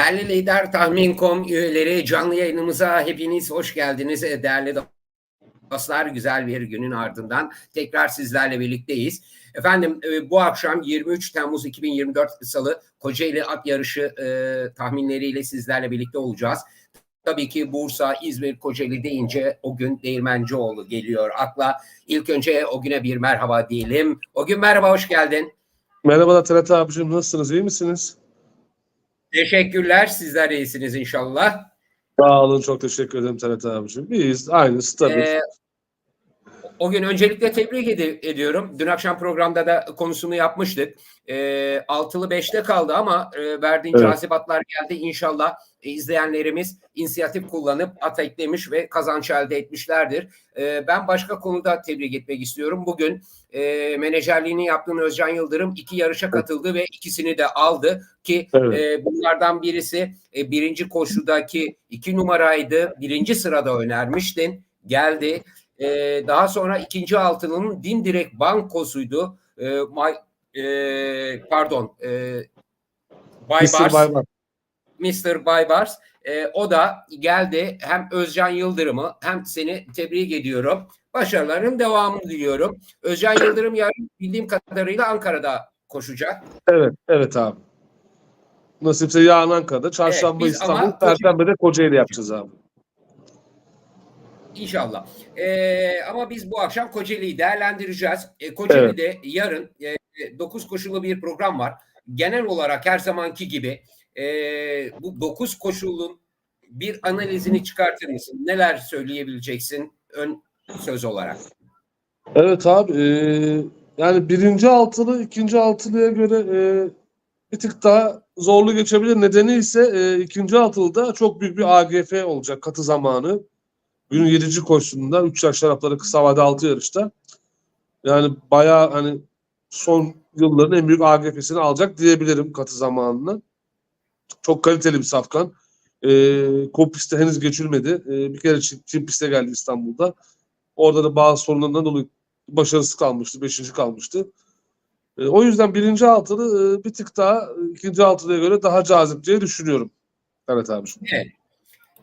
Değerli Lider Tahmin.com üyeleri canlı yayınımıza hepiniz hoş geldiniz. E, Değerli dostlar güzel bir günün ardından tekrar sizlerle birlikteyiz. Efendim e, bu akşam 23 Temmuz 2024 Salı Kocaeli At Yarışı e, tahminleriyle sizlerle birlikte olacağız. Tabii ki Bursa, İzmir, Kocaeli deyince o gün Değirmencioğlu geliyor akla. İlk önce o güne bir merhaba diyelim. O gün merhaba, hoş geldin. Merhabalar Talat abicim nasılsınız iyi misiniz? Teşekkürler, sizler iyisiniz inşallah. Sağ olun çok teşekkür ederim Talat abicim. İyiyiz aynı stabil. Ee, o gün öncelikle tebrik ed- ediyorum. Dün akşam programda da konusunu yapmıştık. E, altılı beşte kaldı ama e, verdiğin Evet. cazibatlar geldi. İnşallah e, izleyenlerimiz inisiyatif kullanıp at eklemiş ve kazanç elde etmişlerdir. E, ben başka konuda tebrik etmek istiyorum. Bugün e, menajerliğini yaptığın Özcan Yıldırım iki yarışa katıldı ve ikisini de aldı ki Evet. e, bunlardan birisi e, birinci koşudaki iki numaraydı. Birinci sırada önermiştin. Geldi. Ee, daha sonra ikinci altının dimdirek bankosuydu. Ee, May- e, pardon, e, Baybars, Mr. Baybar. Mr. Baybars. Ee, o da geldi. Hem Özcan Yıldırım'ı hem seni tebrik ediyorum. Başarıların devamını diliyorum. Özcan Yıldırım yarın bildiğim kadarıyla Ankara'da koşacak. Evet, evet abi. Nasipse yarın Ankara'da, çarşamba Evet, İstanbul, perşembe de Kocaeli yapacağız abi. İnşallah. Ee, ama biz bu akşam Kocaeli'yi değerlendireceğiz. Ee, Kocaeli'de yarın e, 9 koşulu bir program var. Genel olarak her zamanki gibi e, bu 9 koşulun bir analizini çıkartır mısın? Neler söyleyebileceksin ön söz olarak? Evet abi, e, yani birinci altılı ikinci altılıya göre e, bir tık daha zorlu geçebilir. Nedeni ise e, ikinci altılıda çok büyük bir AGF olacak katı zamanı. Günün 7. koşusunda 3 yaş şarapları kısa vade 6 yarışta. Yani bayağı hani son yılların en büyük AGF'sini alacak diyebilirim katı zamanını. Çok kaliteli bir safkan. E, Kopist'te henüz geçilmedi. E, bir kere Çin, piste geldi İstanbul'da. Orada da bazı sorunlarından dolayı başarısız kalmıştı. Beşinci kalmıştı. E, o yüzden birinci altılı e, bir tık daha ikinci altılıya göre daha cazip diye düşünüyorum. Evet abi. Evet.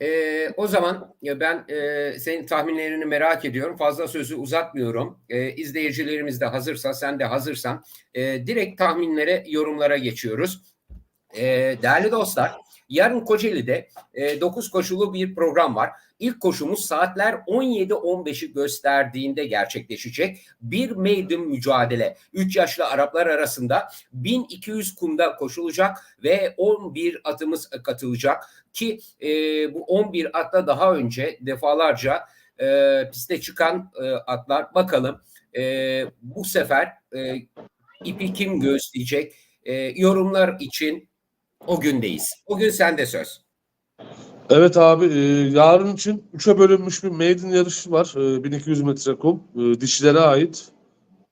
Ee, o zaman ya ben e, senin tahminlerini merak ediyorum. Fazla sözü uzatmıyorum. E, izleyicilerimiz de hazırsa, sen de hazırsan e, direkt tahminlere, yorumlara geçiyoruz. E, değerli dostlar, yarın Kocaeli'de e, 9 koşulu bir program var. İlk koşumuz saatler 17.15'i gösterdiğinde gerçekleşecek. Bir maiden mücadele. 3 yaşlı Araplar arasında 1200 kumda koşulacak ve 11 atımız katılacak ki e, bu 11 atla daha önce defalarca e, piste çıkan e, atlar bakalım e, bu sefer e, ipi kim göğüsleyecek E, yorumlar için o gündeyiz. O gün sende söz. Evet abi e, yarın için 3'e bölünmüş bir maiden yarışı var. E, 1200 metre kum. E, dişilere ait.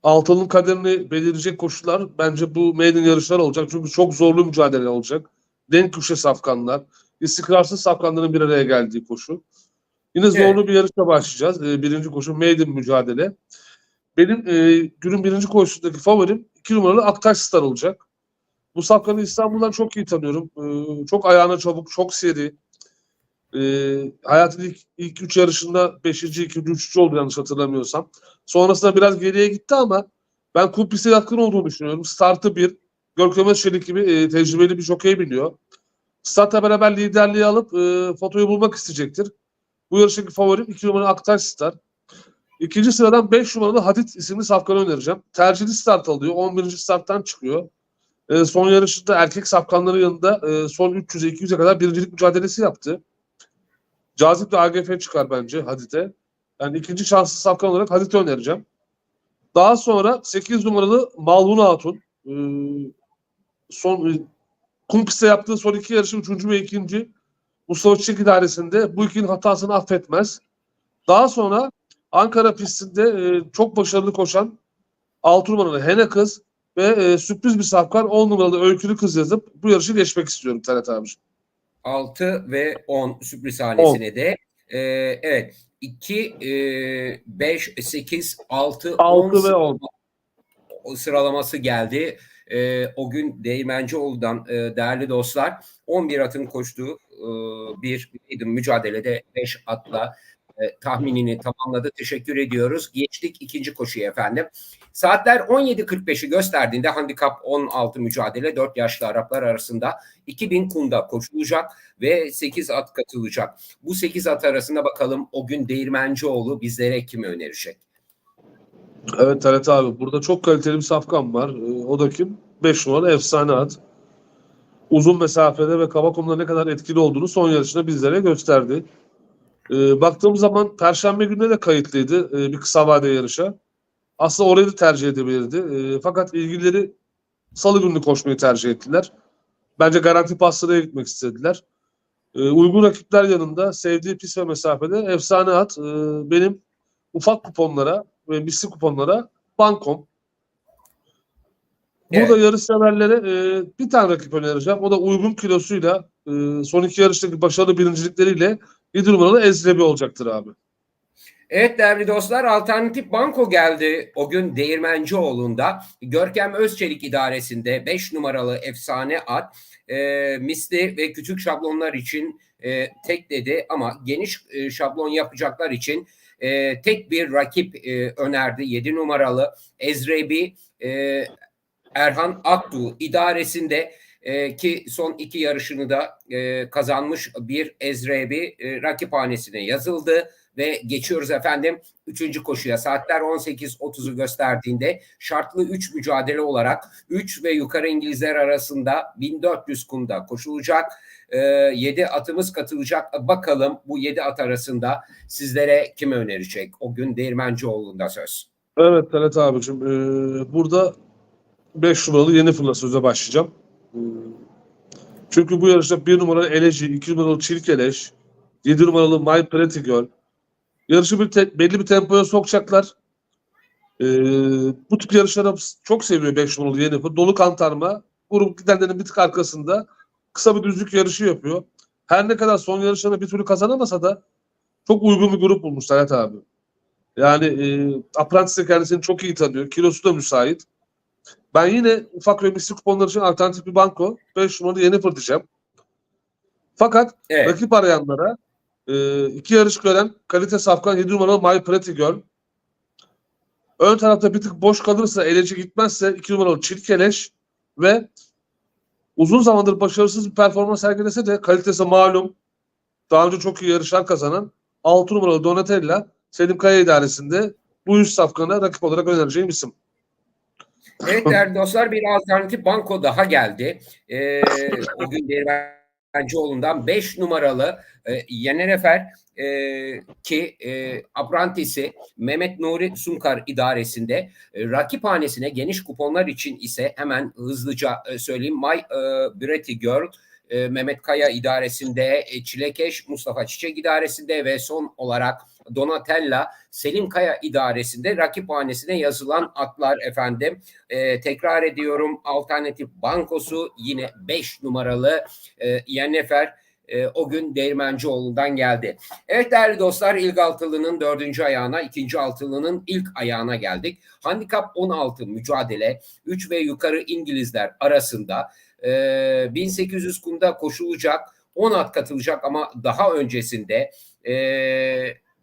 Altının kaderini belirleyecek koşular bence bu maiden yarışlar olacak. Çünkü çok zorlu mücadele olacak. Denk köşe safkanlar. istikrarsız safkanların bir araya geldiği koşu. Yine zorlu bir yarışla başlayacağız. E, birinci koşu maiden mücadele. Benim e, günün birinci koşusundaki favorim 2 numaralı Aktaş Star olacak. Bu safkanı İstanbul'dan çok iyi tanıyorum. E, çok ayağına çabuk, çok seri. E, hayatın ilk, ilk üç yarışında 5. 2. 3. oldu yanlış hatırlamıyorsam. Sonrasında biraz geriye gitti ama ben Kupis'e yatkın olduğunu düşünüyorum. Startı bir. Görkem Özçelik gibi e, tecrübeli bir jokey biniyor. Startla beraber liderliği alıp e, fotoyu bulmak isteyecektir. Bu yarıştaki favorim 2 numaralı Aktaş Star. İkinci sıradan 5 numaralı Hadit isimli safkanı önereceğim. Tercihli start alıyor. 11. starttan çıkıyor. E, son yarışında erkek safkanların yanında e, son 300'e 200'e kadar birincilik mücadelesi yaptı. Cazip bir AGF çıkar bence Hadit'e. Yani ikinci şanslı safkan olarak Hadit'i önereceğim. Daha sonra 8 numaralı Malhun Hatun. E, son e, kum pistte yaptığı son iki yarışı 3. ve 2. Mustafa Çiçek idaresinde bu ikinin hatasını affetmez. Daha sonra Ankara pistinde e, çok başarılı koşan 6 numaralı Hene Kız ve e, sürpriz bir safkan 10 numaralı Öykülü Kız yazıp bu yarışı geçmek istiyorum Talat abiciğim. 6 ve 10 sürpriz hanesine de e, evet 2 5 8 6 6 ve 10. o sıralaması geldi. e, o gün Değirmencioğlu'dan e, değerli dostlar 11 atın koştuğu e, bir mücadelede 5 atla e, tahminini tamamladı. Teşekkür ediyoruz. Geçtik ikinci koşuya efendim. Saatler 17.45'i gösterdiğinde handikap 16 mücadele 4 yaşlı Araplar arasında 2000 kumda koşulacak ve 8 at katılacak. Bu 8 at arasında bakalım o gün Değirmencioğlu bizlere kimi önerecek? Evet Talat abi burada çok kaliteli bir safkan var. Ee, o da kim? 5 numara efsane at. Uzun mesafede ve kaba kumda ne kadar etkili olduğunu son yarışında bizlere gösterdi. Ee, baktığımız zaman Perşembe gününe de kayıtlıydı e, bir kısa vade yarışa. Aslında orayı da tercih edebilirdi. E, fakat ilgilileri salı günü koşmayı tercih ettiler. Bence garanti paslara gitmek istediler. E, uygun rakipler yanında sevdiği pis ve mesafede efsane at. E, benim ufak kuponlara ve misli kuponlara bankom. Burada yarış severlere e, bir tane rakip önereceğim. O da uygun kilosuyla e, son iki yarıştaki başarılı birincilikleriyle 7 numaralı Ezrebi olacaktır abi. Evet değerli dostlar alternatif banko geldi o gün Değirmencioğlu'nda. Görkem Özçelik idaresinde 5 numaralı efsane at e, misli ve küçük şablonlar için e, tek dedi ama geniş e, şablon yapacaklar için e, tek bir rakip e, önerdi. 7 numaralı Ezrebi e, Erhan Aktu idaresinde e, ki son iki yarışını da e, kazanmış bir Ezrebi e, rakiphanesine yazıldı ve geçiyoruz efendim 3. koşuya. Saatler 18.30'u gösterdiğinde şartlı 3 mücadele olarak 3 ve yukarı İngilizler arasında 1400 kumda koşulacak. 7 atımız katılacak. Bakalım bu 7 at arasında sizlere kim önerecek? O gün Değirmencioğlu'nda söz. Evet Talat abicim. e, burada 5 numaralı yeni fırla söze başlayacağım. E, çünkü bu yarışta 1 numaralı Eleci, 2 numaralı Çirkeleş, 7 numaralı My Pretty Girl, yarışı bir te- belli bir tempoya sokacaklar. Ee, bu tip yarışları çok seviyor 5 numaralı Yennefer. Dolu kantarma. Grup gidenlerin bir tık arkasında kısa bir düzlük yarışı yapıyor. Her ne kadar son yarışlarını bir türlü kazanamasa da çok uygun bir grup bulmuş Serhat abi. Yani e, Apprentice kendisini çok iyi tanıyor. Kilosu da müsait. Ben yine ufak ve misli kuponlar için alternatif bir banko 5 numaralı Yennefer diyeceğim. Fakat Evet. rakip arayanlara e, iki yarış gören kalite safkan 7 numaralı My Pretty Girl. Ön tarafta bir tık boş kalırsa eleci gitmezse 2 numaralı Çirkeleş ve uzun zamandır başarısız bir performans sergilese de kalitesi malum. Daha önce çok iyi yarışlar kazanan 6 numaralı Donatella Selim Kaya idaresinde bu üst safkana rakip olarak önereceğim isim. Evet değerli dostlar bir alternatif banko daha geldi. Ee, o gün Değirmencioğlu'ndan 5 numaralı e, Yenerefer e, ki e, Aprantisi Mehmet Nuri Sunkar idaresinde e, rakiphanesine geniş kuponlar için ise hemen hızlıca e, söyleyeyim My e, Pretty Girl e, Mehmet Kaya idaresinde, e, Çilekeş Mustafa Çiçek idaresinde ve son olarak Donatella Selim Kaya idaresinde rakiphanesine yazılan atlar efendim. E, tekrar ediyorum alternatif bankosu yine 5 numaralı e, Yennefer e, o gün Değirmencioğlu'ndan geldi. Evet değerli dostlar ilk altılının dördüncü ayağına, ikinci altılının ilk ayağına geldik. Handikap 16 mücadele 3 ve yukarı İngilizler arasında e, 1800 kumda koşulacak 10 at katılacak ama daha öncesinde e,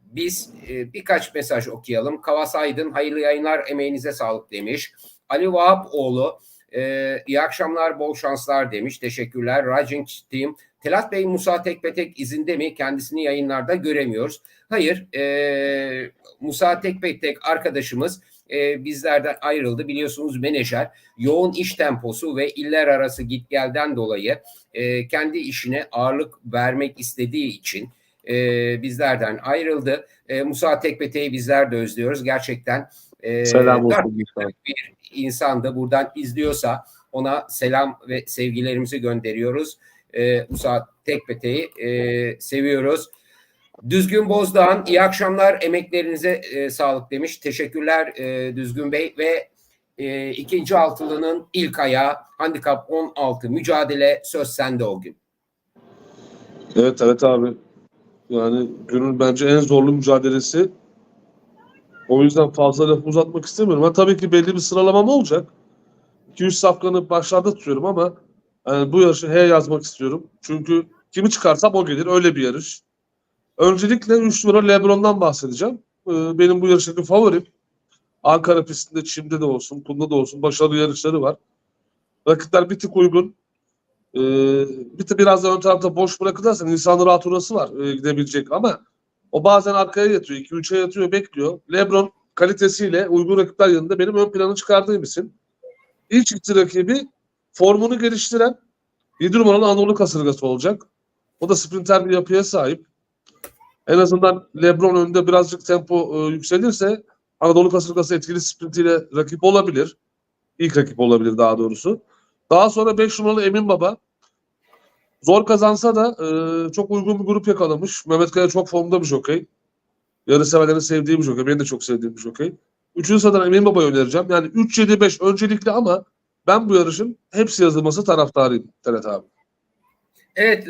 biz e, birkaç mesaj okuyalım. Kavas Aydın hayırlı yayınlar emeğinize sağlık demiş. Ali Vahapoğlu e, iyi akşamlar bol şanslar demiş. Teşekkürler. Rajin Team. Telat Bey Musa Tekpetek izinde mi? Kendisini yayınlarda göremiyoruz. Hayır. E, Musa Tekpetek arkadaşımız e, bizlerden ayrıldı. Biliyorsunuz menajer yoğun iş temposu ve iller arası git gelden dolayı e, kendi işine ağırlık vermek istediği için e, bizlerden ayrıldı. E, Musa Tekpete'yi bizler de özlüyoruz. Gerçekten e, Selam olsun. Bir insandı. Buradan izliyorsa ona selam ve sevgilerimizi gönderiyoruz. E, Musa Tekpete'yi e, seviyoruz. Düzgün Bozdağ'ın iyi akşamlar emeklerinize e, sağlık demiş. Teşekkürler e, Düzgün Bey ve e, ikinci altılının ilk ayağı handikap 16 mücadele söz sende o gün. Evet evet abi. Yani günün bence en zorlu mücadelesi. O yüzden fazla laf uzatmak istemiyorum. Ha, tabii ki belli bir sıralamam olacak. 2-3 safkanı başlarda tutuyorum ama yani bu yarışı H yazmak istiyorum. Çünkü kimi çıkarsam o gelir. Öyle bir yarış. Öncelikle 3 numara Lebron'dan bahsedeceğim. Ee, benim bu yarıştaki favorim. Ankara pistinde, Çim'de de olsun, Kum'da da olsun başarılı yarışları var. Rakipler bir tık uygun. Ee, bir tık biraz da ön tarafta boş bırakırlarsa Nisan rahat orası var e, gidebilecek ama o bazen arkaya yatıyor. 2-3'e yatıyor, bekliyor. Lebron kalitesiyle uygun rakipler yanında benim ön planı çıkardığım isim. İlk çıktı rakibi formunu geliştiren 7 numaralı Anadolu kasırgası olacak. O da sprinter bir yapıya sahip. En azından Lebron önünde birazcık tempo e, yükselirse Anadolu kasırgası etkili sprintiyle rakip olabilir. İlk rakip olabilir daha doğrusu. Daha sonra 5 numaralı Emin Baba. Zor kazansa da e, çok uygun bir grup yakalamış. Mehmet Kaya çok formda bir jokey. Yarı severlerin sevdiği bir jokey. Benim de çok sevdiğim bir jokey. Üçüncü sıradan Emin Baba'yı önereceğim. Yani 3-7-5 öncelikli ama ben bu yarışın hepsi yazılması taraftarıyım Tenet abi. Evet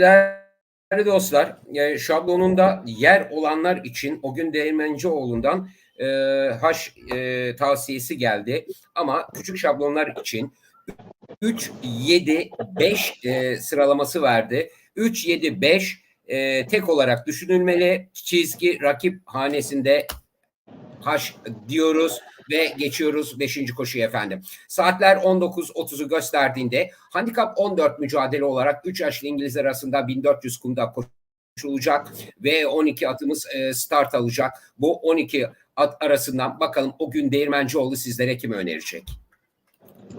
değerli dostlar şablonunda yer olanlar için o gün Değirmencioğlu'ndan e, haş e, tavsiyesi geldi. Ama küçük şablonlar için 3, 7, 5 e, sıralaması verdi. 3, 7, 5 e, tek olarak düşünülmeli. Çizgi rakip hanesinde haş diyoruz ve geçiyoruz 5. koşuya efendim. Saatler 19.30'u gösterdiğinde handikap 14 mücadele olarak 3 yaşlı İngiliz arasında 1400 kumda koşulacak ve 12 atımız e, start alacak. Bu 12 at arasından bakalım o gün Değirmencioğlu sizlere kimi önerecek?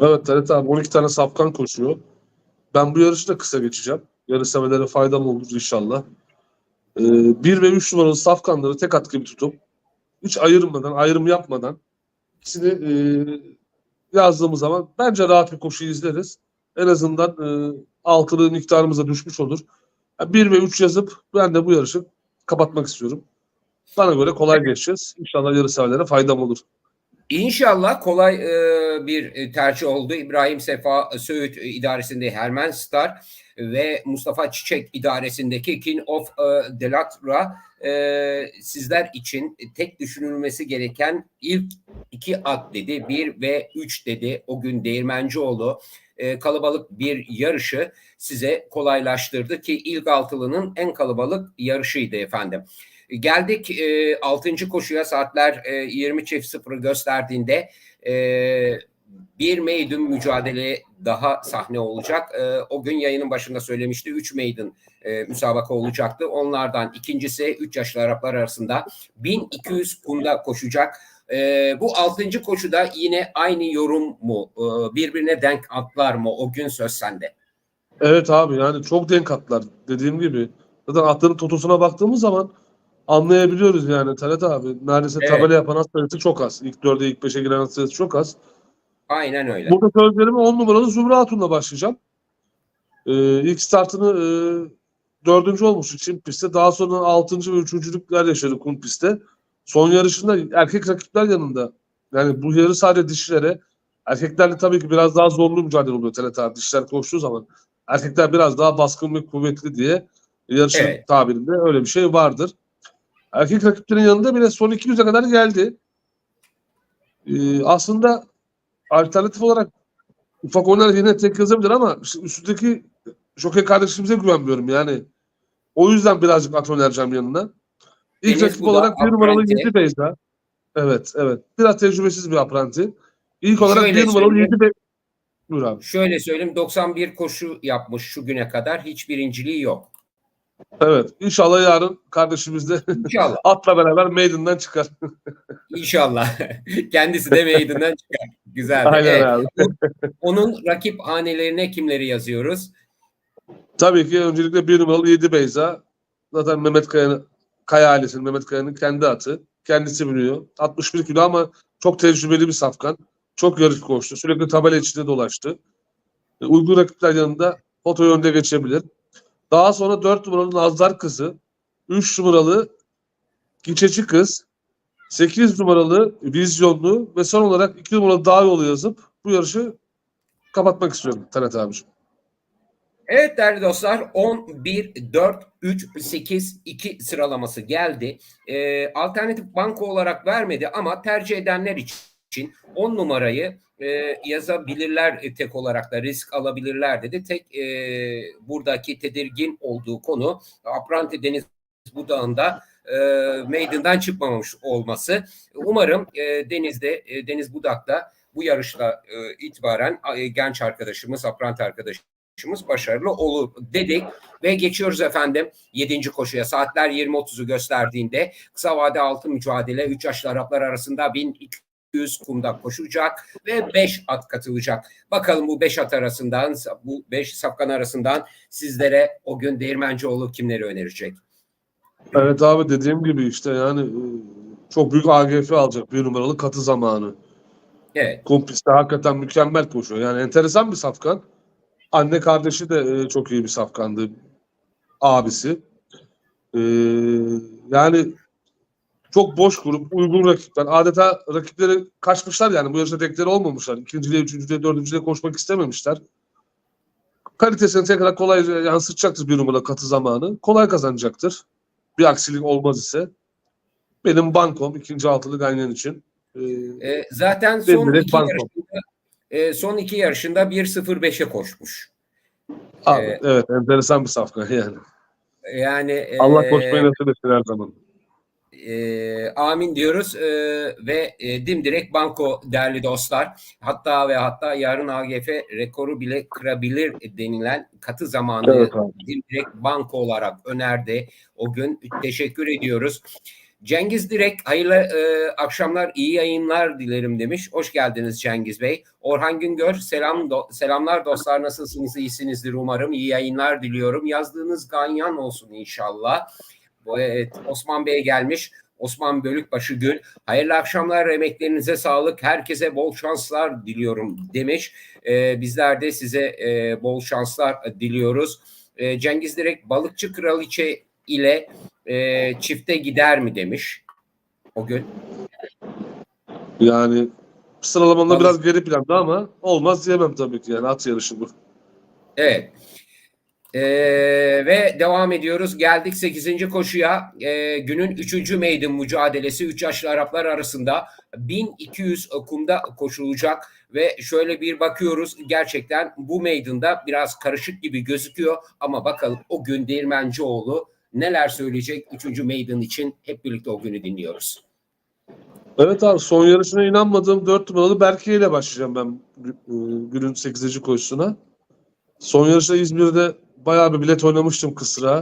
Evet Tenet abi 12 tane safkan koşuyor. Ben bu yarışı da kısa geçeceğim. Yarış severlere faydam olur inşallah. Ee, 1 ve 3 numaralı safkanları tek at gibi tutup hiç ayırmadan, ayrım yapmadan ikisini e, yazdığımız zaman bence rahat bir koşu izleriz. En azından e, altılı miktarımıza düşmüş olur. 1 ve 3 yazıp ben de bu yarışı kapatmak istiyorum. Bana göre kolay geçeceğiz. İnşallah yarış severlere faydam olur. İnşallah kolay e, bir tercih oldu. İbrahim Sefa Söğüt idaresinde Hermen Star ve Mustafa Çiçek idaresindeki King of e, Delatra e, sizler için tek düşünülmesi gereken ilk iki at dedi. Bir ve üç dedi. O gün Değirmencioğlu e, kalabalık bir yarışı size kolaylaştırdı ki ilk altılının en kalabalık yarışıydı efendim. Geldik e, 6. koşuya saatler e, 20 çift sıfırı gösterdiğinde e, bir maiden mücadele daha sahne olacak. E, o gün yayının başında söylemişti 3 maiden e, müsabaka olacaktı. Onlardan ikincisi 3 yaşlı Araplar arasında 1200 kumda koşacak. E, bu 6. koşuda yine aynı yorum mu? E, birbirine denk atlar mı? O gün söz sende. Evet abi yani çok denk atlar dediğim gibi. Zaten atların totosuna baktığımız zaman anlayabiliyoruz yani Talat abi. Neredeyse Evet. tabela yapan at sayısı çok az. İlk 4'e ilk 5'e giren at sayısı çok az. Aynen öyle. Burada sözlerime 10 numaralı Zümra Hatun'la başlayacağım. Ee, ilk startını e, dördüncü olmuş için pistte. Daha sonra altıncı ve üçüncülükler yaşadı kum pistte. Son yarışında erkek rakipler yanında. Yani bu yarı sadece dişilere. Erkeklerle tabii ki biraz daha zorlu mücadele oluyor abi. Dişler koştuğu zaman. Erkekler biraz daha baskın ve kuvvetli diye yarışın Evet. tabirinde öyle bir şey vardır. Erkek rakiplerin yanında bile son 200'e kadar geldi. Ee, aslında alternatif olarak ufak oynar yine tek yazabilir ama üstündeki Jockey kardeşimize güvenmiyorum yani. O yüzden birazcık at önereceğim yanına. İlk Deniz rakip olarak bir numaralı. 7 Beyza. Evet, evet. Biraz tecrübesiz bir apranti. İlk olarak Şöyle bir numaralı. 7 Beyza. Buyur abi. Şöyle söyleyeyim 91 koşu yapmış şu güne kadar hiç birinciliği yok. Evet. İnşallah yarın kardeşimiz de İnşallah. atla beraber meydandan çıkar. İnşallah. Kendisi de meydandan çıkar. Güzel. Aynen Evet. abi. Onun rakip hanelerine kimleri yazıyoruz? Tabii ki öncelikle bir numaralı 7 Beyza. Zaten Mehmet Kaya'nın Kaya ailesinin Mehmet Kaya'nın kendi atı. Kendisi biniyor. 61 kilo ama çok tecrübeli bir safkan. Çok yarış koştu. Sürekli tabela içinde dolaştı. Uygun rakipler yanında fotoyu önde geçebilir. Daha sonra 4 numaralı Nazlar kızı. 3 numaralı Geçeci kız. 8 numaralı Vizyonlu ve son olarak 2 numaralı Dağ yolu yazıp bu yarışı kapatmak istiyorum Talat abiciğim. Evet değerli dostlar 11, 4, 3, 8, 2 sıralaması geldi. Ee, alternatif banko olarak vermedi ama tercih edenler için 10 numarayı e, yazabilirler e, tek olarak da risk alabilirler dedi. Tek e, buradaki tedirgin olduğu konu Apranti Deniz Budağı'nda e, meydandan çıkmamış olması. Umarım e, Deniz'de, e, Deniz Budak'ta bu yarışla e, itibaren e, genç arkadaşımız, Apranti arkadaşımız başarılı olur dedik. Ve geçiyoruz efendim 7. koşuya. Saatler 20.30'u gösterdiğinde kısa vade altı mücadele 3 yaşlı Araplar arasında 1200 kumda koşacak ve 5 at katılacak. Bakalım bu 5 at arasından, bu 5 safkan arasından sizlere o gün Değirmencioğlu kimleri önerecek? Evet abi dediğim gibi işte yani e, çok büyük AGF alacak bir numaralı katı zamanı. Evet. Kumpiste hakikaten mükemmel koşuyor. Yani enteresan bir safkan. Anne kardeşi de e, çok iyi bir safkandı. Abisi. E, yani çok boş grup, uygun rakipler. Adeta rakipleri kaçmışlar yani. Bu yarışta tekleri olmamışlar. İkinciliğe, üçüncülüğe, dördüncülüğe koşmak istememişler. Kalitesini tekrar kolay yansıtacaktır bir numara katı zamanı. Kolay kazanacaktır. Bir aksilik olmaz ise. Benim bankom ikinci altılı Ganyan için. E, E, zaten son iki yarışında e, son iki yarışında 1.05'e koşmuş. Abi, Ee, evet enteresan bir safkan yani. Yani e, Allah koşmayı nasip etsin her zaman. E, amin diyoruz e, ve e, dimdirek banko değerli dostlar. Hatta ve hatta yarın AGF rekoru bile kırabilir denilen katı zamanı Evet dimdirek banko olarak önerdi. O gün teşekkür ediyoruz. Cengiz Direk hayırlı e, akşamlar, iyi yayınlar dilerim demiş. Hoş geldiniz Cengiz Bey. Orhan Güngör selam do- selamlar dostlar nasılsınız? İyisinizdir umarım. İyi yayınlar diliyorum. Yazdığınız ganyan olsun inşallah. Evet, Osman Bey gelmiş. Osman Bölükbaşı Gül. Hayırlı akşamlar, emeklerinize sağlık. Herkese bol şanslar diliyorum demiş. E, bizler de size e, bol şanslar diliyoruz. E, Cengiz Direk balıkçı kraliçe ile e, çifte gider mi demiş o gün. Yani sıralamamda Vallahi- biraz geri planda ama olmaz diyemem tabii ki yani at yarışı bu. Evet. E, ve devam ediyoruz. Geldik 8. koşuya. E, günün 3. meydan mücadelesi 3 yaşlı Araplar arasında 1200 kumda koşulacak ve şöyle bir bakıyoruz gerçekten bu meydanda biraz karışık gibi gözüküyor ama bakalım o gün Değirmencioğlu neler söyleyecek 3. meydan için hep birlikte o günü dinliyoruz. Evet abi son yarışına inanmadığım 4 numaralı Berke ile başlayacağım ben e, günün 8. koşusuna. Son yarışta İzmir'de bayağı bir bilet oynamıştım kısra.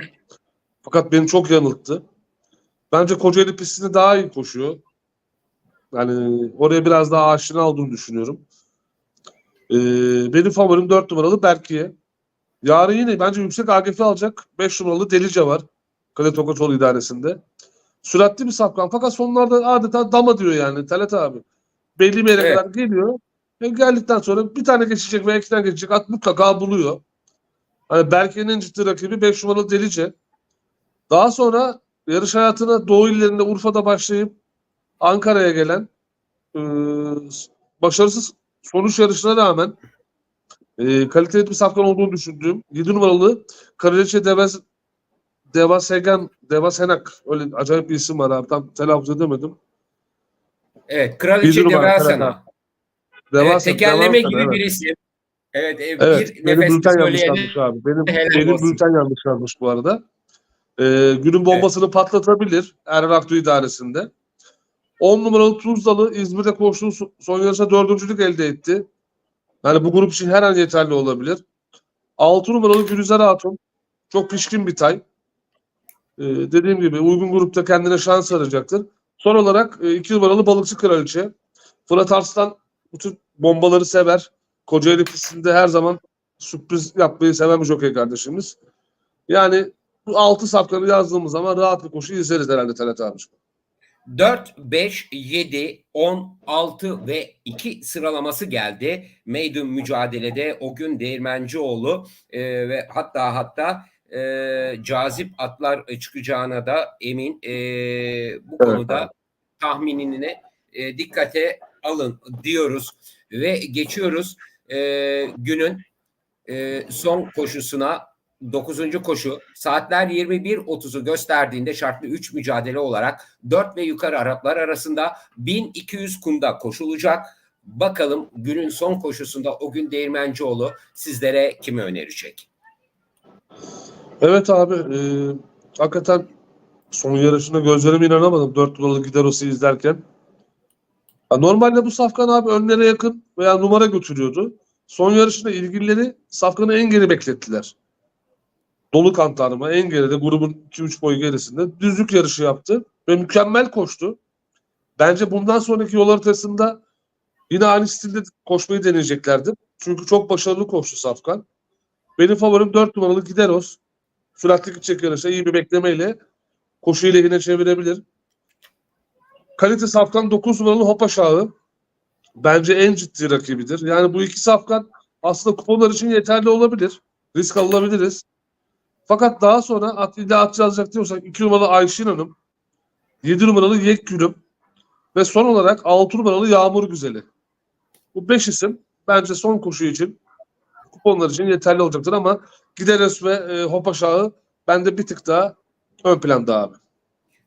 Fakat beni çok yanılttı. Bence Kocaeli pistinde daha iyi koşuyor. Yani oraya biraz daha aşina olduğunu düşünüyorum. Ee, benim favorim 4 numaralı Berke'ye. Yarın yine bence yüksek AGF alacak 5 numaralı Delice var. Kale Tokaçoğlu idaresinde. Süratli bir safkan fakat sonlarda adeta dama diyor yani Talat abi. Belli bir yere Evet. kadar geliyor. Ve geldikten sonra bir tane geçecek veya iki tane geçecek at mutlaka buluyor. Hani Berke'nin en ciddi rakibi 5 numaralı Delice. Daha sonra yarış hayatına Doğu illerinde Urfa'da başlayıp Ankara'ya gelen e, başarısız sonuç yarışına rağmen e, kaliteli bir safkan olduğunu düşündüğüm 7 numaralı Kraliçe Devas Devasegan Devasenak öyle acayip bir isim var abi tam telaffuz edemedim. Evet, Kraliçe numara, Devasana. Evet, tekerleme Devasana, gibi evet. bir isim. Evet, e, Evet, bir benim bülten yanlış yazmış abi. Benim, benim olsun. bülten yanlış yazmış bu arada. Ee, günün bombasını patlatabilir Erhan Aktu idaresinde. 10 numaralı Tuzlalı İzmir'de koştuğu so- son yarışta dördüncülük elde etti. Yani bu grup için her an yeterli olabilir. 6 numaralı Gülüzer Hatun. Çok pişkin bir tay. Ee, dediğim gibi uygun grupta kendine şans arayacaktır. Son olarak 2 numaralı Balıkçı Kraliçe. Fırat Arslan bu tür bombaları sever. Kocaeli pistinde her zaman sürpriz yapmayı seven bir jockey kardeşimiz. Yani bu 6 safları yazdığımız zaman rahat bir koşu izleriz herhalde Talat abiciğim. 4, 5, 7, 10, 6 ve 2 sıralaması geldi. Maiden mücadelede o gün Değirmencioğlu e, ve hatta hatta e, cazip atlar çıkacağına da emin. E, bu konuda tahminini e, dikkate alın diyoruz ve geçiyoruz e, günün e, son koşusuna 9. koşu saatler 21.30'u gösterdiğinde şartlı 3 mücadele olarak 4 ve yukarı Araplar arasında 1200 kumda koşulacak. Bakalım günün son koşusunda o gün Değirmencioğlu sizlere kimi önerecek? Evet abi. E, hakikaten son yarışına gözlerime inanamadım. 4 numaralı Gideros'u izlerken. Ya normalde bu Safkan abi önlere yakın veya numara götürüyordu. Son yarışında ilgilileri Safkan'ı en geri beklettiler. Dolu kan tanıma en geride grubun 2-3 boy gerisinde düzlük yarışı yaptı ve mükemmel koştu. Bence bundan sonraki yol haritasında yine aynı stilde koşmayı deneyeceklerdi. Çünkü çok başarılı koştu Safkan. Benim favorim 4 numaralı Gideros. Süratli gidecek yarışa iyi bir beklemeyle koşuyu lehine çevirebilir. Kalite Safkan 9 numaralı Hopa Şahı. Bence en ciddi rakibidir. Yani bu iki Safkan aslında kuponlar için yeterli olabilir. Risk alabiliriz. Fakat daha sonra at, illa at yazacak diyorsak 2 numaralı Ayşin Hanım, 7 numaralı Yek Gülüm ve son olarak 6 numaralı Yağmur Güzeli. Bu 5 isim bence son koşu için kuponlar için yeterli olacaktır ama Gideres ve e, Hopa Şahı bende bir tık daha ön planda abi.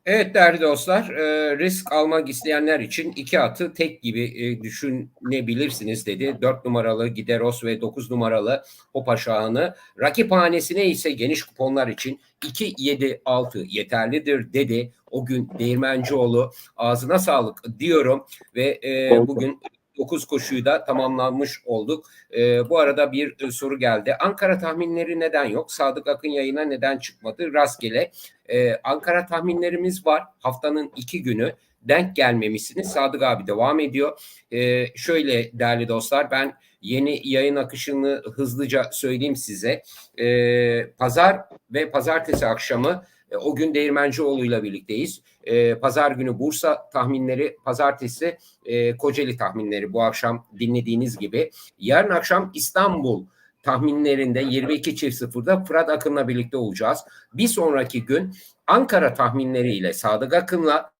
Evet değerli dostlar, e, risk almak isteyenler için iki atı tek gibi e, düşünebilirsiniz dedi. 4 numaralı Gideros ve 9 numaralı Hopa Şahı'nı. Rakip hanesine ise geniş kuponlar için 2-7-6 yeterlidir dedi. O gün Değirmencioğlu ağzına sağlık diyorum ve e, bugün 9 koşuyu da tamamlanmış olduk. E, bu arada bir e, soru geldi. Ankara tahminleri neden yok? Sadık Akın yayına neden çıkmadı? Rastgele. Ee, Ankara tahminlerimiz var. Haftanın iki günü denk gelmemişsiniz. Sadık abi devam ediyor. Ee, şöyle değerli dostlar ben yeni yayın akışını hızlıca söyleyeyim size. Ee, Pazar ve pazartesi akşamı e, o gün Değirmencioğlu ile birlikteyiz. Ee, Pazar günü Bursa tahminleri, pazartesi e, Kocaeli tahminleri bu akşam dinlediğiniz gibi. Yarın akşam İstanbul tahminlerinde 22.00'da Fırat Akın'la birlikte olacağız. Bir sonraki gün Ankara tahminleriyle Sadık Akın'la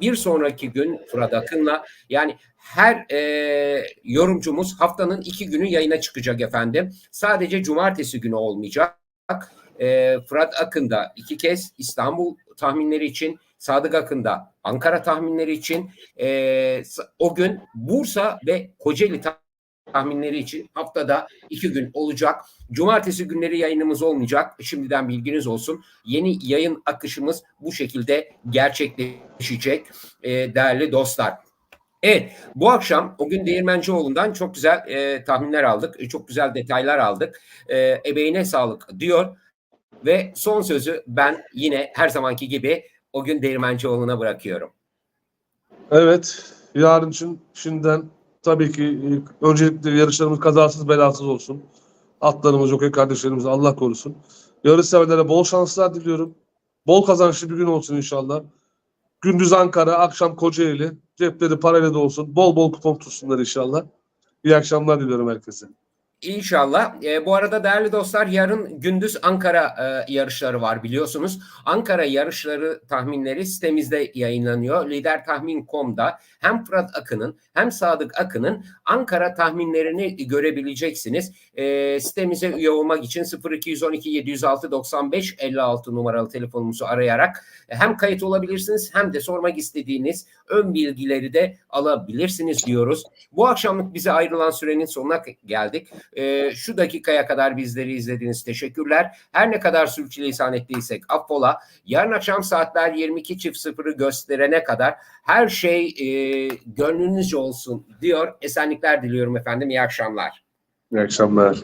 bir sonraki gün Fırat Akın'la yani her e, yorumcumuz haftanın iki günü yayına çıkacak efendim. Sadece cumartesi günü olmayacak. E, Fırat Akın'da iki kez İstanbul tahminleri için Sadık Akın'da Ankara tahminleri için e, o gün Bursa ve Kocaeli tahminleri için haftada iki gün olacak. Cumartesi günleri yayınımız olmayacak. Şimdiden bilginiz olsun. Yeni yayın akışımız bu şekilde gerçekleşecek e, değerli dostlar. Evet bu akşam o gün Değirmencioğlu'ndan çok güzel e, tahminler aldık. E, çok güzel detaylar aldık. E, ebeğine sağlık diyor. Ve son sözü ben yine her zamanki gibi o gün Değirmencioğlu'na bırakıyorum. Evet. Yarın için şimdiden tabii ki öncelikle yarışlarımız kazasız belasız olsun. Atlarımız, jockey kardeşlerimize Allah korusun. Yarış severlere bol şanslar diliyorum. Bol kazançlı bir gün olsun inşallah. Gündüz Ankara, akşam Kocaeli. Cepleri parayla da olsun. Bol bol kupon tutsunlar inşallah. İyi akşamlar diliyorum herkese. İnşallah. E, bu arada değerli dostlar yarın gündüz Ankara e, yarışları var biliyorsunuz. Ankara yarışları tahminleri sitemizde yayınlanıyor. Lidertahmin.com'da hem Fırat Akın'ın hem Sadık Akın'ın Ankara tahminlerini görebileceksiniz. E, sitemize üye olmak için 0212 706 95 56 numaralı telefonumuzu arayarak hem kayıt olabilirsiniz hem de sormak istediğiniz ön bilgileri de alabilirsiniz diyoruz. Bu akşamlık bize ayrılan sürenin sonuna geldik. E, şu dakikaya kadar bizleri izlediğiniz teşekkürler. Her ne kadar sürçülisan ettiysek affola. Yarın akşam saatler 22.00'ı gösterene kadar her şey e, gönlünüzce olsun diyor. Esenlikler diliyorum efendim. İyi akşamlar. İyi akşamlar.